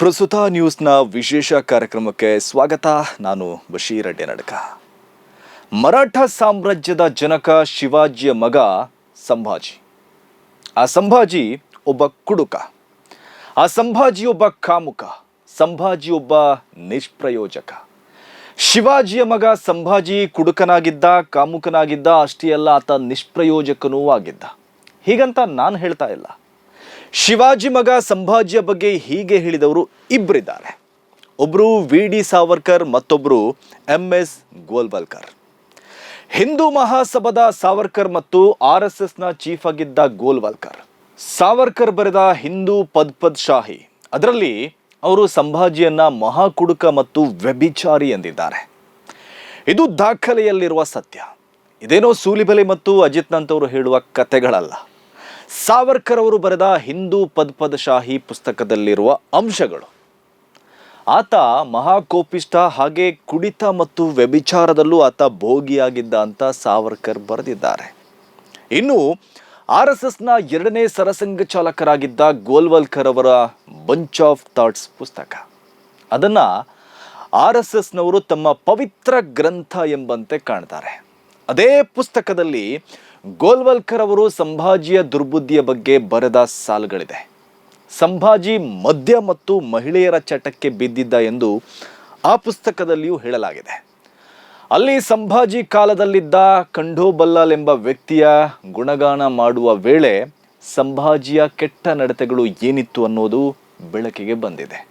ಪ್ರಸ್ತುತ ನ್ಯೂಸ್ನ ವಿಶೇಷ ಕಾರ್ಯಕ್ರಮಕ್ಕೆ ಸ್ವಾಗತ. ನಾನು ಬಶೀರ್ ನಡಕ ಮರಾಠ ಸಾಮ್ರಾಜ್ಯದ ಜನಕ ಶಿವಾಜಿಯ ಮಗ ಸಂಭಾಜಿ. ಆ ಸಂಭಾಜಿ ಒಬ್ಬ ಕುಡುಕ. ಆ ಸಂಭಾಜಿ ಒಬ್ಬ ಕಾಮುಕ. ಸಂಭಾಜಿ ಒಬ್ಬ ನಿಷ್ಪ್ರಯೋಜಕ. ಶಿವಾಜಿಯ ಮಗ ಸಂಭಾಜಿ ಕುಡುಕನಾಗಿದ್ದ, ಕಾಮುಕನಾಗಿದ್ದ, ಅಷ್ಟೇ ಅಲ್ಲ ಆತ ನಿಷ್ಪ್ರಯೋಜಕನೂ ಆಗಿದ್ದ. ಹೀಗಂತ ನಾನು ಹೇಳ್ತಾ ಇಲ್ಲ. ಶಿವಾಜಿ ಮಗ ಸಂಭಾಜಿಯ ಬಗ್ಗೆ ಹೀಗೆ ಹೇಳಿದವರು ಇಬ್ಬರಿದ್ದಾರೆ ಒಬ್ಬರು ವಿ ಡಿ ಸಾವರ್ಕರ್ ಮತ್ತೊಬ್ಬರು ಎಂ ಎಸ್ ಗೋಲ್ವಲ್ಕರ್. ಹಿಂದೂ ಮಹಾಸಭಾದ ಸಾವರ್ಕರ್ ಮತ್ತು ಆರ್ ಎಸ್ ಎಸ್ನ ಚೀಫ್ ಆಗಿದ್ದ ಗೋಲ್ವಲ್ಕರ್. ಸಾವರ್ಕರ್ ಬರೆದ ಹಿಂದೂ ಪದ್ ಶಾಹಿ. ಅದರಲ್ಲಿ ಅವರು ಸಂಭಾಜಿಯನ್ನ ಮಹಾಕುಡುಕ ಮತ್ತು ವ್ಯಭಿಚಾರಿ ಎಂದಿದ್ದಾರೆ. ಇದು ದಾಖಲೆಯಲ್ಲಿರುವ ಸತ್ಯ. ಇದೇನೋ ಸೂಲಿಬಲೆ ಮತ್ತು ಅಜಿತ್ನಂತವರು ಹೇಳುವ ಕತೆಗಳಲ್ಲ. ಸಾವರ್ಕರ್ ಅವರು ಬರೆದ ಹಿಂದೂ ಪದ್ಪದಶಾಹಿ ಪದ್ ಪುಸ್ತಕದಲ್ಲಿರುವ ಅಂಶಗಳು. ಆತ ಮಹಾಕೋಪಿಷ್ಟ ಹಾಗೆ ಕುಡಿತ ಮತ್ತು ವ್ಯಭಿಚಾರದಲ್ಲೂ ಆತ ಭೋಗಿಯಾಗಿದ್ದ ಅಂತ ಸಾವರ್ಕರ್ ಬರೆದಿದ್ದಾರೆ. ಇನ್ನು ಆರ್ ಎಸ್ ಎಸ್ನ ಎರಡನೇ ಸರಸಂಘ ಚಾಲಕರಾಗಿದ್ದ ಗೋಲ್ವಲ್ಕರ್ ಅವರ ಬಂಚ್ ಆಫ್ ಥಾಟ್ಸ್ ಪುಸ್ತಕ. ಅದನ್ನ ಆರ್ ಎಸ್ ಎಸ್ನವರು ತಮ್ಮ ಪವಿತ್ರ ಗ್ರಂಥ ಎಂಬಂತೆ ಕಾಣ್ತಾರೆ. ಅದೇ ಪುಸ್ತಕದಲ್ಲಿ ಗೋಲ್ವಲ್ಕರ್ ಅವರು ಸಂಭಾಜಿಯ ದುರ್ಬುದ್ಧಿಯ ಬಗ್ಗೆ ಬರೆದ ಸಾಲುಗಳಿದೆ. ಸಂಭಾಜಿ ಮದ್ಯ ಮತ್ತು ಮಹಿಳೆಯರ ಚಟಕ್ಕೆ ಬಿದ್ದಿದ್ದ ಎಂದು ಆ ಪುಸ್ತಕದಲ್ಲಿಯೂ ಹೇಳಲಾಗಿದೆ. ಅಲ್ಲಿ ಸಂಭಾಜಿ ಕಾಲದಲ್ಲಿದ್ದ ಕಂಡೋಬಲ್ಲಲ್ ಎಂಬ ವ್ಯಕ್ತಿಯ ಗುಣಗಾನ ಮಾಡುವ ವೇಳೆ ಸಂಭಾಜಿಯ ಕೆಟ್ಟ ನಡತೆಗಳು ಏನಿತ್ತು ಅನ್ನೋದು ಬೆಳಕಿಗೆ ಬಂದಿದೆ.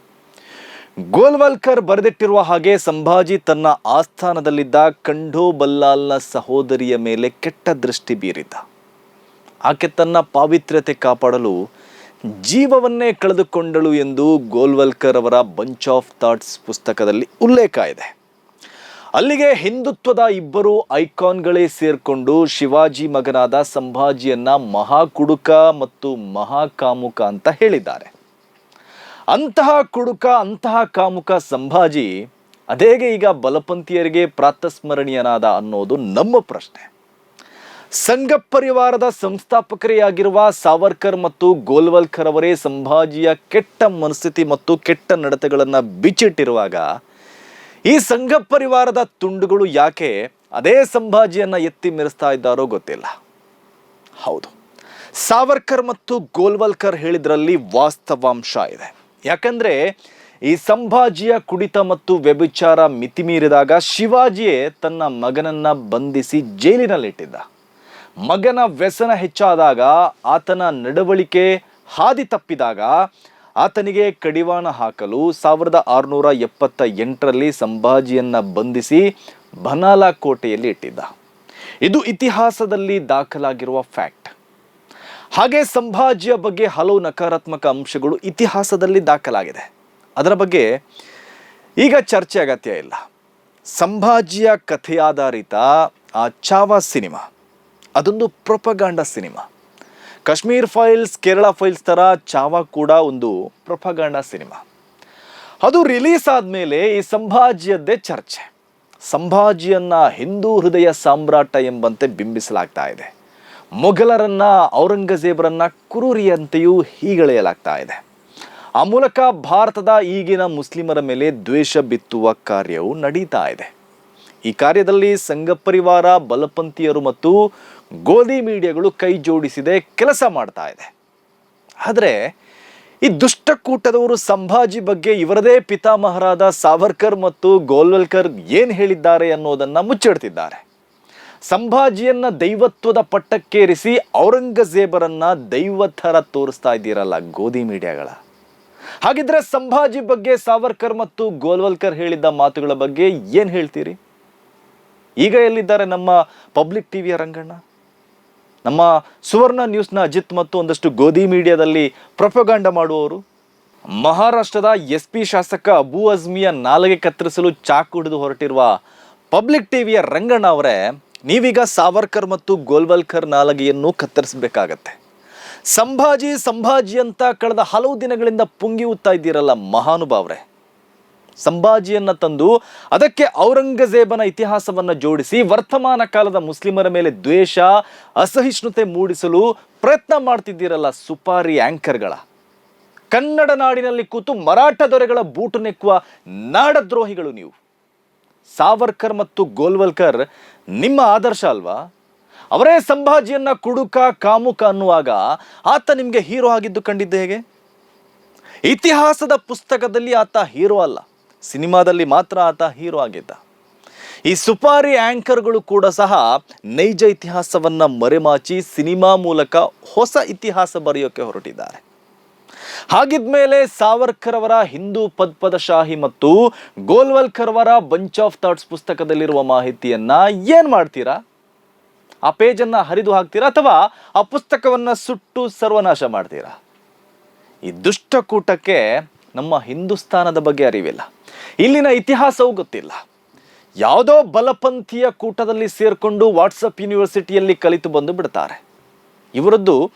ಗೋಲ್ವಲ್ಕರ್ ಬರೆದಿಟ್ಟಿರುವ ಹಾಗೆ ಸಂಭಾಜಿ ತನ್ನ ಆಸ್ಥಾನದಲ್ಲಿದ್ದ ಖಂಡೋಬಲ್ಲಾಲ್ನ ಸಹೋದರಿಯ ಮೇಲೆ ಕೆಟ್ಟ ದೃಷ್ಟಿ ಬೀರಿದ್ದ ಆಕೆ ತನ್ನ ಪಾವಿತ್ರ್ಯತೆ ಕಾಪಾಡಲು ಜೀವವನ್ನೇ ಕಳೆದುಕೊಂಡಳು ಎಂದು ಗೋಲ್ವಲ್ಕರ್ ಅವರ ಬಂಚ್ ಆಫ್ ಥಾಟ್ಸ್ ಪುಸ್ತಕದಲ್ಲಿ ಉಲ್ಲೇಖ ಇದೆ. ಅಲ್ಲಿಗೆ ಹಿಂದುತ್ವದ ಇಬ್ಬರು ಐಕಾನ್ಗಳೇ ಸೇರ್ಕೊಂಡು ಶಿವಾಜಿ ಮಗನಾದ ಸಂಭಾಜಿಯನ್ನ ಮಹಾಕುಡುಕ ಮತ್ತು ಮಹಾಕಾಮುಕ ಅಂತ ಹೇಳಿದ್ದಾರೆ. ಅಂತಹ ಕುಡುಕ, ಅಂತಹ ಕಾಮುಕ ಸಂಭಾಜಿ ಅದೇಗೆ ಈಗ ಬಲಪಂಥೀಯರಿಗೆ ಪ್ರಾತಸ್ಮರಣೀಯನಾದ ಅನ್ನೋದು ನಮ್ಮ ಪ್ರಶ್ನೆ. ಸಂಘ ಪರಿವಾರದ ಸಂಸ್ಥಾಪಕರೇ ಆಗಿರುವ ಸಾವರ್ಕರ್ ಮತ್ತು ಗೋಲ್ವಲ್ಕರ್ ಅವರೇ ಸಂಭಾಜಿಯ ಕೆಟ್ಟ ಮನಸ್ಥಿತಿ ಮತ್ತು ಕೆಟ್ಟ ನಡತೆಗಳನ್ನು ಬಿಚ್ಚಿಟ್ಟಿರುವಾಗ ಈ ಸಂಘ ಪರಿವಾರದ ತುಂಡುಗಳು ಯಾಕೆ ಅದೇ ಸಂಭಾಜಿಯನ್ನ ಎತ್ತಿ ಮೆರೆಸ್ತಾ ಇದ್ದಾರೋ ಗೊತ್ತಿಲ್ಲ. ಹೌದು. ಸಾವರ್ಕರ್ ಮತ್ತು ಗೋಲ್ವಲ್ಕರ್ ಹೇಳಿದ್ರಲ್ಲಿ ವಾಸ್ತವಾಂಶ ಇದೆ. ಯಾಕಂದ್ರೆ ಈ ಸಂಭಾಜಿಯ ಕುಡಿತ ಮತ್ತು ವ್ಯಭಿಚಾರ ಮಿತಿಮೀರಿದಾಗ ಶಿವಾಜಿಯೇ ತನ್ನ ಮಗನನ್ನ ಬಂಧಿಸಿ ಜೈಲಿನಲ್ಲಿಟ್ಟಿದ್ದ. ಮಗನ ವ್ಯಸನ ಹೆಚ್ಚಾದಾಗ ಆತನ ನಡವಳಿಕೆ ಹಾದಿ ತಪ್ಪಿದಾಗ ಆತನಿಗೆ ಕಡಿವಾಣ ಹಾಕಲು ಸಾವಿರದ ಆರುನೂರ ಎಪ್ಪತ್ತ ಎಂಟರಲ್ಲಿ ಸಂಭಾಜಿಯನ್ನ ಬಂಧಿಸಿ ಬನಾಲಾ ಕೋಟೆಯಲ್ಲಿ ಇಟ್ಟಿದ್ದ. ಇದು ಇತಿಹಾಸದಲ್ಲಿ ದಾಖಲಾಗಿರುವ ಫ್ಯಾಕ್ಟ್. ಹಾಗೆ ಸಂಭಾಜಿಯ ಬಗ್ಗೆ ಹಲವು ನಕಾರಾತ್ಮಕ ಅಂಶಗಳು ಇತಿಹಾಸದಲ್ಲಿ ದಾಖಲಾಗಿದೆ. ಅದರ ಬಗ್ಗೆ ಈಗ ಚರ್ಚೆ ಅಗತ್ಯ ಇಲ್ಲ. ಸಂಭಾಜಿಯ ಕಥೆಯಾಧಾರಿತ ಆ ಚಾವಾ ಸಿನಿಮಾ, ಅದೊಂದು propaganda cinema. Kashmir files, Kerala files ಥರ ಚಾವಾ ಕೂಡ ಒಂದು ಪ್ರೊಪಗಾಂಡ ಸಿನಿಮಾ. ಅದು ರಿಲೀಸ್ ಆದಮೇಲೆ ಈ ಸಂಭಾಜಿಯದ್ದೇ ಚರ್ಚೆ. ಸಂಭಾಜಿಯನ್ನ ಹಿಂದೂ ಹೃದಯ ಸಾಮ್ರಾಟ ಎಂಬಂತೆ ಬಿಂಬಿಸಲಾಗ್ತಾ ಇದೆ. ಮೊಘಲರನ್ನ, ಔರಂಗಜೇಬರನ್ನ ಕುರೂರಿಯಂತೆಯೂ ಹೀಗಳೆಯಲಾಗ್ತಾ ಇದೆ. ಆ ಮೂಲಕ ಭಾರತದ ಈಗಿನ ಮುಸ್ಲಿಮರ ಮೇಲೆ ದ್ವೇಷ ಬಿತ್ತುವ ಕಾರ್ಯವು ನಡೀತಾ ಇದೆ. ಈ ಕಾರ್ಯದಲ್ಲಿ ಸಂಘ ಪರಿವಾರ, ಬಲಪಂಥೀಯರು ಮತ್ತು ಗೋಧಿ ಮೀಡಿಯಾಗಳು ಕೈ ಜೋಡಿಸಿದೆ, ಕೆಲಸ ಮಾಡ್ತಾ ಇದೆ. ಆದರೆ, ಈ ದುಷ್ಟಕೂಟದವರು ಸಂಭಾಜಿ ಬಗ್ಗೆ ಇವರದೇ ಪಿತಾಮಹರಾದ ಸಾವರ್ಕರ್ ಮತ್ತು ಗೋಲ್ವಲ್ಕರ್ ಏನು ಹೇಳಿದ್ದಾರೆ ಅನ್ನೋದನ್ನು ಮುಚ್ಚಿಡ್ತಿದ್ದಾರೆ. ಸಂಭಾಜಿಯನ್ನ ದೈವತ್ವದ ಪಟ್ಟಕ್ಕೇರಿಸಿ ಔರಂಗಜೇಬರನ್ನ ದೈವ ಥರ ತೋರಿಸ್ತಾ ಇದ್ದೀರಲ್ಲ ಗೋಧಿ ಮೀಡಿಯಾಗಳ. ಹಾಗಿದ್ರೆ ಸಂಭಾಜಿ ಬಗ್ಗೆ ಸಾವರ್ಕರ್ ಮತ್ತು ಗೋಲ್ವಲ್ಕರ್ ಹೇಳಿದ್ದ ಮಾತುಗಳ ಬಗ್ಗೆ ಏನು ಹೇಳ್ತೀರಿ? ಈಗ ಎಲ್ಲಿದ್ದಾರೆ ನಮ್ಮ ಪಬ್ಲಿಕ್ ಟಿವಿಯ ರಂಗಣ್ಣ? ನಮ್ಮ ಸುವರ್ಣ ನ್ಯೂಸ್ನ ಅಜಿತ್ ಮತ್ತು ಒಂದಷ್ಟು ಗೋಧಿ ಮೀಡಿಯಾದಲ್ಲಿ ಪ್ರೊಪಗಾಂಡ ಮಾಡುವವರು? ಮಹಾರಾಷ್ಟ್ರದ ಎಸ್ ಪಿ ಶಾಸಕ ಅಬು ಅಜ್ಮಿಯ ನಾಲಗೆ ಕತ್ತರಿಸಲು ಚಾಕು ಹಿಡಿದು ಹೊರಟಿರುವ ಪಬ್ಲಿಕ್ ಟಿವಿಯ ರಂಗಣ್ಣ ಅವರೇ ನೀವೀಗ ಸಾವರ್ಕರ್ ಮತ್ತು ಗೋಲ್ವಲ್ಕರ್ ನಾಲಗೆಯನ್ನು ಕತ್ತರಿಸಬೇಕಾಗತ್ತೆ. ಸಂಭಾಜಿ ಸಂಭಾಜಿ ಅಂತ ಕಳೆದ ಹಲವು ದಿನಗಳಿಂದ ಪುಂಗಿ ಉತ್ತಾ ಇದ್ದೀರಲ್ಲ ಮಹಾನುಭಾವ್ರೆ. ಸಂಭಾಜಿಯನ್ನ ತಂದು ಅದಕ್ಕೆ ಔರಂಗಜೇಬನ ಇತಿಹಾಸವನ್ನ ಜೋಡಿಸಿ ವರ್ತಮಾನ ಕಾಲದ ಮುಸ್ಲಿಮರ ಮೇಲೆ ದ್ವೇಷ, ಅಸಹಿಷ್ಣುತೆ ಮೂಡಿಸಲು ಪ್ರಯತ್ನ ಮಾಡ್ತಿದ್ದೀರಲ್ಲ ಸುಪಾರಿ ಆ್ಯಂಕರ್ಗಳ ಕನ್ನಡ ನಾಡಿನಲ್ಲಿ ಕೂತು ಮರಾಠ ದೊರೆಗಳ ಬೂಟು ನೆಕ್ಕುವ ನಾಡದ್ರೋಹಿಗಳು ನೀವು. ಸಾವರ್ಕರ್ ಮತ್ತು ಗೋಲ್ವಲ್ಕರ್ ನಿಮ್ಮ ಆದರ್ಶ ಅಲ್ವಾ? ಅವರೇ ಸಂಭಾಜಿಯನ್ನ ಕುಡುಕ, ಕಾಮುಕ ಅನ್ನುವಾಗ ಆತ ನಿಮಗೆ ಹೀರೋ ಆಗಿದ್ದು ಕಂಡಿದ್ದೆ ಹೇಗೆ? ಇತಿಹಾಸದ ಪುಸ್ತಕದಲ್ಲಿ ಆತ ಹೀರೋ ಅಲ್ಲ, ಸಿನಿಮಾದಲ್ಲಿ ಮಾತ್ರ ಆತ ಹೀರೋ ಆಗಿದ್ದ. ಈ ಸುಪಾರಿ ಆ್ಯಂಕರ್ಗಳು ಕೂಡ ಸಹ ನೈಜ ಇತಿಹಾಸವನ್ನು ಮರೆಮಾಚಿ ಸಿನಿಮಾ ಮೂಲಕ ಹೊಸ ಇತಿಹಾಸ ಬರೆಯೋಕೆ ಹೊರಟಿದ್ದಾರೆ. ಹಾಗಿದ್ಮೇಲೆ ಸಾವರ್ಕರ್ ಅವರ ಹಿಂದೂ ಪದ್ಪದ ಶಾಹಿ ಮತ್ತು ಗೋಲ್ವಲ್ಕರ್ ಅವರ ಬಂಚ್ ಆಫ್ ಥಾಟ್ಸ್ ಪುಸ್ತಕದಲ್ಲಿರುವ ಮಾಹಿತಿಯನ್ನ ಏನ್ ಮಾಡ್ತೀರಾ? ಆ ಪೇಜನ್ನ ಹರಿದು ಹಾಕ್ತೀರಾ ಅಥವಾ ಆ ಪುಸ್ತಕವನ್ನ ಸುಟ್ಟು ಸರ್ವನಾಶ ಮಾಡ್ತೀರಾ? ಈ ದುಷ್ಟಕೂಟಕ್ಕೆ ನಮ್ಮ ಹಿಂದೂಸ್ತಾನದ ಬಗ್ಗೆ ಅರಿವಿಲ್ಲ. ಇಲ್ಲಿನ ಇತಿಹಾಸವೂ ಗೊತ್ತಿಲ್ಲ. ಯಾವುದೋ ಬಲಪಂಥೀಯ ಕೂಟದಲ್ಲಿ ಸೇರಿಕೊಂಡು ವಾಟ್ಸಪ್ ಯೂನಿವರ್ಸಿಟಿಯಲ್ಲಿ ಕಲಿತು ಬಂದು ಬಿಡ್ತಾರೆ. ಇವರದ್ದು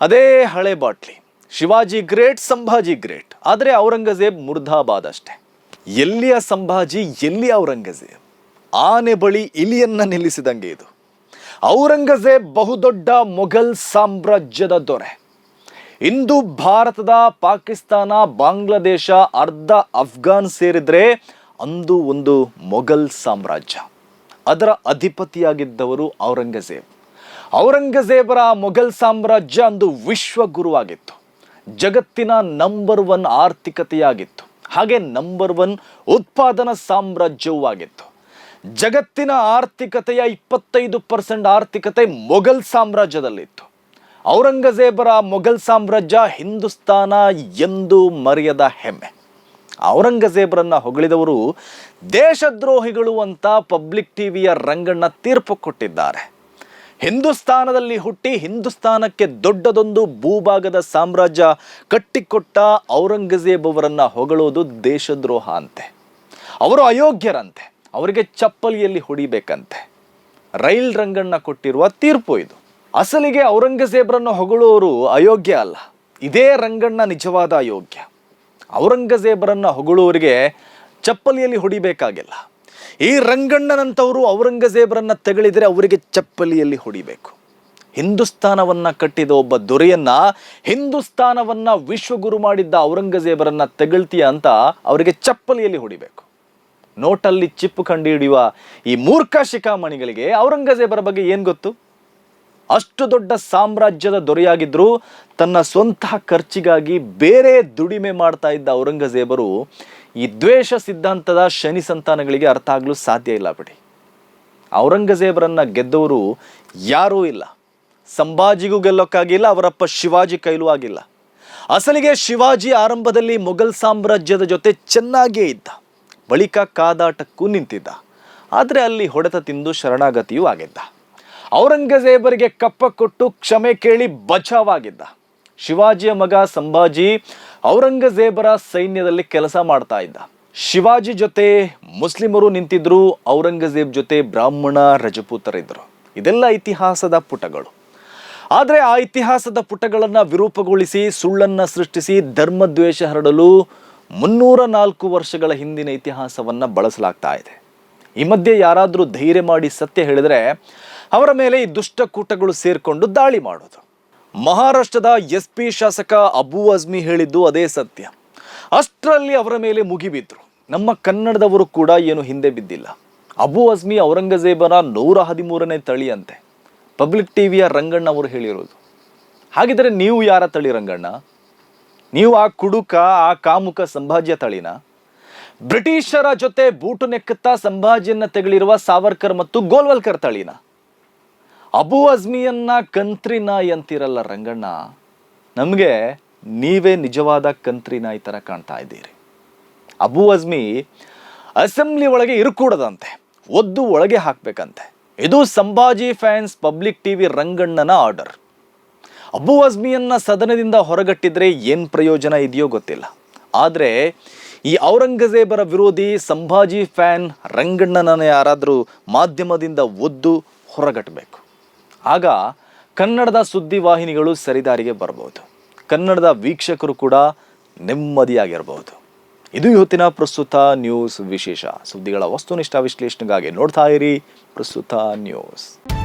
ಅದೇ ಹಳೆ bottle. Shivaji great, Sambhaji great. ಆದರೆ ಔರಂಗಜೇಬ್ ಮುರ್ದಾಬಾದ್ ಅಷ್ಟೇ. ಎಲ್ಲಿಯ ಸಂಭಾಜಿ, ಎಲ್ಲಿ ಔರಂಗಜೇಬ್? ಆನೆ ಬಳಿ ಇಲಿಯನ್ನ ನಿಲ್ಲಿಸಿದಂಗೆ ಇದು. ಔರಂಗಜೇಬ್ ಬಹುದೊಡ್ಡ ಮೊಘಲ್ ಸಾಮ್ರಾಜ್ಯದ ದೊರೆ. ಇಂದು ಭಾರತದ, ಪಾಕಿಸ್ತಾನ, ಬಾಂಗ್ಲಾದೇಶ, ಅರ್ಧ ಅಫ್ಘಾನ್ ಸೇರಿದ್ರೆ ಅಂದು ಒಂದು ಮೊಘಲ್ ಸಾಮ್ರಾಜ್ಯ. ಅದರ ಅಧಿಪತಿಯಾಗಿದ್ದವರು ಔರಂಗಜೇಬ್. ಔರಂಗಜೇಬರ ಮೊಘಲ್ ಸಾಮ್ರಾಜ್ಯ ಅಂದು ವಿಶ್ವಗುರುವಾಗಿತ್ತು. ಜಗತ್ತಿನ ನಂಬರ್ ಒನ್ ಆರ್ಥಿಕತೆಯಾಗಿತ್ತು. ಹಾಗೆ ನಂಬರ್ ಒನ್ ಉತ್ಪಾದನಾ ಸಾಮ್ರಾಜ್ಯವೂ ಆಗಿತ್ತು. ಜಗತ್ತಿನ ಆರ್ಥಿಕತೆಯ ಇಪ್ಪತ್ತೈದು ಪರ್ಸೆಂಟ್ ಆರ್ಥಿಕತೆ ಮೊಘಲ್ ಸಾಮ್ರಾಜ್ಯದಲ್ಲಿತ್ತು. ಔರಂಗಜೇಬರ ಮೊಘಲ್ ಸಾಮ್ರಾಜ್ಯ ಹಿಂದೂಸ್ತಾನ ಎಂದು ಮರೆಯದ ಹೆಮ್ಮೆ. ಔರಂಗಜೇಬರನ್ನ ಹೊಗಳಿದವರು ದೇಶದ್ರೋಹಿಗಳು ಅಂತ ಪಬ್ಲಿಕ್ ಟಿವಿಯ ರಂಗಣ್ಣ ತೀರ್ಪು ಕೊಟ್ಟಿದ್ದಾರೆ. ಹಿಂದೂಸ್ತಾನದಲ್ಲಿ ಹುಟ್ಟಿ ಹಿಂದೂಸ್ತಾನಕ್ಕೆ ದೊಡ್ಡದೊಂದು ಭೂಭಾಗದ ಸಾಮ್ರಾಜ್ಯ ಕಟ್ಟಿಕೊಟ್ಟ ಔರಂಗಜೇಬ್ ಅವರನ್ನ ಹೊಗಳೋದು ದೇಶದ್ರೋಹ ಅಂತೆ. ಅವರು ಅಯೋಗ್ಯರಂತೆ. ಅವರಿಗೆ ಚಪ್ಪಲಿಯಲ್ಲಿ ಹೊಡಿಬೇಕಂತೆ. ರೈಲ್ ರಂಗಣ್ಣ ಕೊಟ್ಟಿರುವ ತೀರ್ಪು ಇದು. ಅಸಲಿಗೆ ಔರಂಗಜೇಬ್ರನ್ನು ಹೊಗಳೋರು ಅಯೋಗ್ಯ ಅಲ್ಲ. ಇದೇ ರಂಗಣ್ಣ ನಿಜವಾದ ಅಯೋಗ್ಯ. ಔರಂಗಜೇಬ್ರನ್ನು ಹೊಗಳುವವರಿಗೆ ಚಪ್ಪಲಿಯಲ್ಲಿ ಹೊಡಿಬೇಕಾಗಿಲ್ಲ. ಈ ರಂಗಣ್ಣನಂಥವರು ಔರಂಗಜೇಬರನ್ನು ತೆಗಳಿದರೆ ಅವರಿಗೆ ಚಪ್ಪಲಿಯಲ್ಲಿ ಹೊಡಿಬೇಕು. ಹಿಂದೂಸ್ತಾನವನ್ನ ಕಟ್ಟಿದ ಒಬ್ಬ ದೊರೆಯನ್ನ, ಹಿಂದೂಸ್ತಾನವನ್ನ ವಿಶ್ವಗುರು ಮಾಡಿದ್ದ ಔರಂಗಜೇಬರನ್ನು ತೆಗಳ್ತೀಯ ಅಂತ ಅವರಿಗೆ ಚಪ್ಪಲಿಯಲ್ಲಿ ಹೊಡಿಬೇಕು. ನೋಟಲ್ಲಿ ಚಿಪ್ಪು ಕಂಡುಹಿಡಿಯುವ ಈ ಮೂರ್ಖ ಶಿಖಾಮಣಿಗಳಿಗೆ ಔರಂಗಜೇಬರ ಬಗ್ಗೆ ಏನು ಗೊತ್ತು? ಅಷ್ಟು ದೊಡ್ಡ ಸಾಮ್ರಾಜ್ಯದ ದೊರೆಯಾಗಿದ್ರು ತನ್ನ ಸ್ವಂತ ಖರ್ಚಿಗಾಗಿ ಬೇರೆ ದುಡಿಮೆ ಮಾಡ್ತಾ ಇದ್ದ ಔರಂಗಜೇಬರು ಈ ದ್ವೇಷ ಸಿದ್ಧಾಂತದ ಶನಿ ಸಂತಾನಗಳಿಗೆ ಅರ್ಥ ಆಗಲು ಸಾಧ್ಯ ಇಲ್ಲ ಬಿಡಿ. ಔರಂಗಜೇಬರನ್ನು ಗೆದ್ದವರು ಯಾರೂ ಇಲ್ಲ. ಸಂಭಾಜಿಗೂ ಗೆಲ್ಲೋಕ್ಕಾಗಿಲ್ಲ, ಅವರಪ್ಪ ಶಿವಾಜಿ ಕೈಲೂ ಆಗಿಲ್ಲ. ಅಸಲಿಗೆ ಶಿವಾಜಿ ಆರಂಭದಲ್ಲಿ ಮೊಘಲ್ ಸಾಮ್ರಾಜ್ಯದ ಜೊತೆ ಚೆನ್ನಾಗಿಯೇ ಇದ್ದ. ಬಳಿಕ ಕಾದಾಟಕ್ಕೂ ನಿಂತಿದ್ದ. ಆದರೆ ಅಲ್ಲಿ ಹೊಡೆತ ತಿಂದು ಶರಣಾಗತಿಯೂ ಆಗಿದ್ದ. ಔರಂಗಜೇಬರಿಗೆ ಕಪ್ಪ ಕೊಟ್ಟು ಕ್ಷಮೆ ಕೇಳಿ ಬಚಾವಾಗಿದ್ದ ಶಿವಾಜಿಯ ಮಗ ಸಂಭಾಜಿ ಔರಂಗಜೇಬರ ಸೈನ್ಯದಲ್ಲಿ ಕೆಲಸ ಮಾಡ್ತಾ ಇದ್ದ. ಶಿವಾಜಿ ಜೊತೆ ಮುಸ್ಲಿಮರು ನಿಂತಿದ್ರು, ಔರಂಗಜೇಬ್ ಜೊತೆ ಬ್ರಾಹ್ಮಣ ರಜಪೂತರಿದ್ರು ಇದೆಲ್ಲ ಇತಿಹಾಸದ ಪುಟಗಳು. ಆದರೆ ಆ ಇತಿಹಾಸದ ಪುಟಗಳನ್ನು ವಿರೂಪಗೊಳಿಸಿ, ಸುಳ್ಳನ್ನ ಸೃಷ್ಟಿಸಿ ಧರ್ಮದ್ವೇಷ ಹರಡಲು ಮುನ್ನೂರ ನಾಲ್ಕು ವರ್ಷಗಳ ಹಿಂದಿನ ಇತಿಹಾಸವನ್ನ ಬಳಸಲಾಗ್ತಾ ಇದೆ. ಈ ಮಧ್ಯೆ ಯಾರಾದರೂ ಧೈರ್ಯ ಮಾಡಿ ಸತ್ಯ ಹೇಳಿದರೆ ಅವರ ಮೇಲೆ ಈ ದುಷ್ಟಕೂಟಗಳು ಸೇರಿಕೊಂಡು ದಾಳಿ ಮಾಡೋದು. ಮಹಾರಾಷ್ಟ್ರದ ಎಸ್ ಪಿ ಶಾಸಕ ಅಬು ಅಜ್ಮಿ ಹೇಳಿದ್ದು ಅದೇ ಸತ್ಯ. ಅಷ್ಟರಲ್ಲಿ ಅವರ ಮೇಲೆ ಮುಗಿಬಿದ್ರು. ನಮ್ಮ ಕನ್ನಡದವರು ಕೂಡ ಏನು ಹಿಂದೆ ಬಿದ್ದಿಲ್ಲ. ಅಬು ಅಜ್ಮಿ ಔರಂಗಜೇಬನ ನೂರ ಹದಿಮೂರನೇ ತಳಿಯಂತೆ. ಪಬ್ಲಿಕ್ ಟಿವಿಯ ರಂಗಣ್ಣ ಅವರು ಹೇಳಿರೋದು. ಹಾಗಿದ್ರೆ ನೀವು ಯಾರ ತಳಿ ರಂಗಣ್ಣ? ನೀವು ಆ ಕುಡುಕ, ಆ ಕಾಮುಕ ಸಂಭಾಜ್ಯ ತಳಿನ? ಬ್ರಿಟಿಷರ ಜೊತೆ ಬೂಟು ನೆಕ್ಕುತ್ತಾ ಸಂಭಾಜಿಯನ್ನ ತೆಗಳಿರುವ ಸಾವರ್ಕರ್ ಮತ್ತು ಗೋಲ್ವಲ್ಕರ್ ತಳಿನ? ಅಬು ಅಜ್ಮಿಯನ್ನ ಕಂತ್ರಿ ನಾಯಿ ಅಂತಿರಲ್ಲ ರಂಗಣ್ಣ, ನಮಗೆ ನೀವೇ ನಿಜವಾದ ಕಂತ್ರಿ ನಾಯಿ ಥರ ಕಾಣ್ತಾ ಇದ್ದೀರಿ. ಅಬು ಅಜ್ಮಿ ಅಸೆಂಬ್ಲಿ ಒಳಗೆ ಇರಕೂಡದಂತೆ, ಒದ್ದು ಒಳಗೆ ಹಾಕ್ಬೇಕಂತೆ. ಇದು ಸಂಭಾಜಿ ಫ್ಯಾನ್ಸ್ ಪಬ್ಲಿಕ್ ಟಿವಿ ರಂಗಣ್ಣನ ಆರ್ಡರ್. ಅಬು ಅಜ್ಮಿಯನ್ನ ಸದನದಿಂದ ಹೊರಗಟ್ಟಿದ್ರೆ ಏನು ಪ್ರಯೋಜನ ಇದೆಯೋ ಗೊತ್ತಿಲ್ಲ. ಆದರೆ ಈ ಔರಂಗಜೇಬರ ವಿರೋಧಿ ಸಂಭಾಜಿ ಫ್ಯಾನ್ ರಂಗಣ್ಣನ ಯಾರಾದರೂ ಮಾಧ್ಯಮದಿಂದ ಒದ್ದು ಹೊರಗಟ್ಟಬೇಕು ಆಗ ಕನ್ನಡದ ಸುದ್ದಿವಾಹಿನಿಗಳು ಸರಿದಾರಿಗೆ ಬರಬಹುದು. ಕನ್ನಡದ ವೀಕ್ಷಕರು ಕೂಡ ನೆಮ್ಮದಿಯಾಗಿರಬಹುದು. ಇದು ಇವತ್ತಿನ ಪ್ರಸ್ತುತ ನ್ಯೂಸ್ ವಿಶೇಷ. ಸುದ್ದಿಗಳ ವಸ್ತುನಿಷ್ಠ ವಿಶ್ಲೇಷಣೆಗಾಗಿ ನೋಡ್ತಾ ಇರಿ ಪ್ರಸ್ತುತ ನ್ಯೂಸ್.